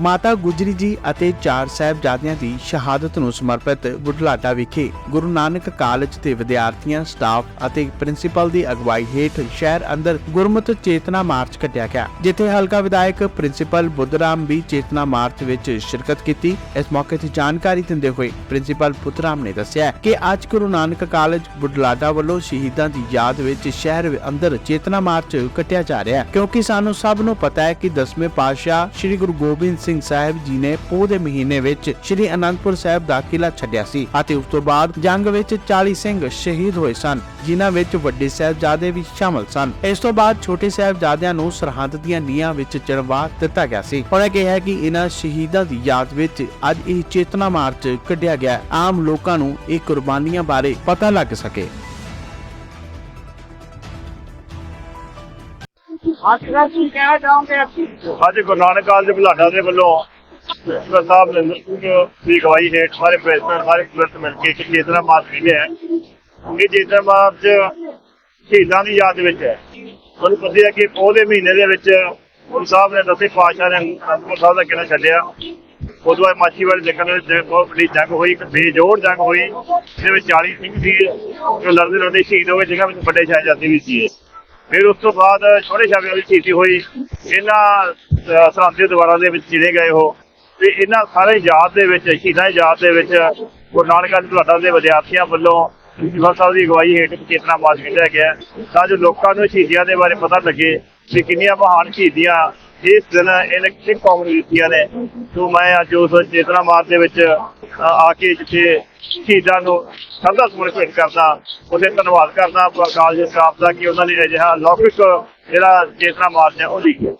ਮਾਤਾ ਗੁਜਰੀ ਜੀ ਅਤੇ ਚਾਰ ਸਾਹਿਬਜ਼ਾਦਿਆਂ ਦੀ ਸ਼ਹਾਦਤ ਨੂੰ ਸਮਰਪਿਤ ਬੁਢਲਾਡਾ ਵਿਖੇ ਗੁਰੂ ਨਾਨਕ ਕਾਲਜ ਦੇ ਵਿਦਿਆਰਥੀਆਂ, ਸਟਾਫ ਅਤੇ ਪ੍ਰਿੰਸੀਪਲ ਦੀ ਅਗਵਾਈ ਹੇਠ ਸ਼ਹਿਰ ਅੰਦਰ ਗੁਰਮਤਿ ਚੇਤਨਾ ਮਾਰਚ ਕੱਢਿਆ ਗਿਆ, ਜਿੱਥੇ ਹਲਕਾ ਵਿਧਾਇਕ ਪ੍ਰਿੰਸੀਪਲ ਬੁੱਧਰਾਮ ਵੀ ਚੇਤਨਾ ਮਾਰਚ ਵਿੱਚ ਸ਼ਿਰਕਤ ਕੀਤੀ। ਇਸ ਮੌਕੇ ਤੇ ਜਾਣਕਾਰੀ ਦਿੰਦੇ ਹੋਏ ਪ੍ਰਿੰਸੀਪਲ ਬੁੱਧਰਾਮ ਨੇ ਦੱਸਿਆ ਕਿ ਅੱਜ ਗੁਰੂ ਨਾਨਕ ਕਾਲਜ ਬੁਢਲਾਡਾ ਵੱਲੋਂ ਸ਼ਹੀਦਾਂ ਦੀ ਯਾਦ ਵਿੱਚ ਸ਼ਹਿਰ ਅੰਦਰ ਚੇਤਨਾ ਮਾਰਚ ਕੱਢਿਆ ਜਾ ਰਿਹਾ ਹੈ, ਕਿਉਂਕਿ ਸਾਨੂੰ ਸਭ ਨੂੰ ਪਤਾ ਹੈ ਕਿ ਦਸਵੇਂ ਪਾਤਸ਼ਾਹ ਸ੍ਰੀ ਗੁਰੂ ਗੋਬਿੰਦ ਸਿੰਘ ਸਾਹਿਬ ਜੀ ਨੇ ਪੋਹ ਦੇ ਮਹੀਨੇ ਵਿੱਚ ਸ੍ਰੀ ਅਨੰਦਪੁਰ ਸਾਹਿਬ ਦਾ ਕਿਲਾ ਛੱਡਿਆ ਸੀ ਅਤੇ ਉਸ ਤੋਂ ਬਾਅਦ ਜੰਗ ਵਿੱਚ 40 ਸਿੰਘ ਸ਼ਹੀਦ ਹੋਏ ਸਨ, ਜਿਨ੍ਹਾਂ ਵਿੱਚ ਵੱਡੇ ਸਾਹਿਬਜ਼ਾਦੇ ਵੀ ਸ਼ਾਮਲ ਸਨ। ਇਸ ਤੋਂ ਬਾਅਦ ਛੋਟੇ ਸਾਹਿਬਜ਼ਾਦਿਆਂ ਨੂੰ ਸਰਹੱਦ ਦੀਆਂ ਨੀਹਾਂ ਵਿੱਚ ਚੜਵਾ ਦਿੱਤਾ ਗਿਆ ਸੀ। ਉਹਨਾਂ ਕਿਹਾ ਕਿ ਇਹਨਾਂ ਸ਼ਹੀਦਾਂ ਦੀ ਯਾਦ ਵਿੱਚ ਅੱਜ ਇਹ ਚੇਤਨਾ ਮਾਰਚ ਕੱਢਿਆ ਗਿਆ। ਆਮ ਲੋਕਾਂ ਨੂੰ ਇਹ ਕੁਰਬਾਨੀਆਂ ਬਾਰੇ ਪਤਾ ਲੱਗ ਸਕੇ। ਆਸਰਾ ਕੀ ਕਹਿਣਾ ਚਾਹੋਗੇ ਅੱਜ ਗੁਰੂ ਨਾਨਕ ਕਾਲਜ ਬੁਲਾਡਾ ਦੇ ਵੱਲੋਂ ਪ੍ਰਿੰਸੀਪਲ ਸਾਹਿਬ ਨੇ ਦੀ ਅਗਵਾਈ ਹੇਠ ਸਾਰੇ ਪ੍ਰਿੰਸੀਪਲ ਸਾਰੇ ਸਟੂਡੈਂਟ ਮਿਲ ਕੇ ਇੱਕ ਚੇਤਨਾ ਮਾਰਚ ਕੱਢਿਆ ਹੈ। ਇਹ ਚੇਤਨਾ ਮਾਰਚ ਸ਼ਹੀਦਾਂ ਦੀ ਯਾਦ ਵਿੱਚ ਹੈ। ਤੁਹਾਨੂੰ ਪਤਾ ਹੈ ਕਿ ਉਹਦੇ ਮਹੀਨੇ ਦੇ ਵਿੱਚ ਗੁਰੂ ਸਾਹਿਬ ਨੇ ਦਸੇ ਪਾਤਸ਼ਾਹ ਨੇ ਅਨੰਦਪੁਰ ਸਾਹਿਬ ਦਾ ਕਿਲਾ ਛੱਡਿਆ। ਉਦੋਂ ਬਾਅਦ ਮਾਛੀਵਾੜੇ ਜੰਗਾਂ ਦੇ ਬਹੁਤ ਵੱਡੀ ਜੰਗ ਹੋਈ, ਇੱਕ ਬੇਜੋੜ ਜੰਗ ਹੋਈ। ਜਿਹਦੇ ਵਿੱਚ 40 ਸਿੰਘ ਸੀ, ਜੋ ਲੜਦੇ ਲੜਦੇ ਸ਼ਹੀਦ ਹੋ ਗਏ ਜਗ੍ਹਾ ਵਿੱਚ ਵੱਡੇ ਸਾਹਿਬਜ਼ਾਦੇ ਵੀ ਸੀ। ਫਿਰ ਉਸ ਤੋਂ ਬਾਅਦ ਛੋਟੇ ਸਾਹਿਬਜ਼ਾਦੇ ਦੀ ਸ਼ਹੀਦੀ ਹੋਈ ਇਹਨਾਂ ਅਹ, ਸਰਹੱਦ ਦੇ ਦੁਆਰਾਂ ਦੇ ਵਿੱਚ ਚਿਣੇ ਗਏ ਉਹ। ਤੇ ਇਹਨਾਂ ਸਾਰੇ ਯਾਦ ਦੇ ਵਿੱਚ ਸ਼ਹੀਦਾਂ ਯਾਦ ਦੇ ਵਿੱਚ ਗੁਰੂ ਨਾਨਕ ਦੇਵ ਤੁਹਾਡਾ ਦੇ ਵਿਦਿਆਰਥੀਆਂ ਵੱਲੋਂ ਪ੍ਰਿੰਸੀਪਲ ਸਾਹਿਬ ਦੀ ਅਗਵਾਈ ਹੇਠ ਚੇਤਨਾ ਮਾਰਚ ਕੱਢਿਆ ਗਿਆ ਤਾਂ ਜੋ ਲੋਕਾਂ ਨੂੰ ਸ਼ਹੀਦੀਆਂ ਦੇ ਬਾਰੇ ਪਤਾ ਲੱਗੇ ਕਿ ਕਿੰਨੀਆਂ ਮਹਾਨ ਸ਼ਹੀਦੀਆਂ ਇਸ ਦਿਨ ਇਹਨਾਂ ਸਿੱਖ ਕੌਮ ਨੂੰ ਦਿੱਤੀਆਂ ਨੇ। ਤੋਂ ਮੈਂ ਅੱਜ ਉਸ ਚੇਤਨਾ ਮਾਰਚ ਦੇ ਵਿੱਚ ਆ ਕੇ ਜਿੱਥੇ ਸ਼ਹੀਦਾਂ ਨੂੰ ਸ਼ਰਧਾ ਸਮਰਪਿਤ ਭੇਟ ਕਰਦਾ, ਉਹਦੇ ਧੰਨਵਾਦ ਕਰਦਾ, ਕਾਲਜ ਸਟਾਫ ਦਾ ਕਿ ਉਹਨਾਂ ਨੇ ਅਜਿਹਾ ਲੌਕਿਕ ਜਿਹੜਾ ਚੇਤਨਾ ਮਾਰਚ ਹੈ, ਉਹ ਲਿਖਿਆ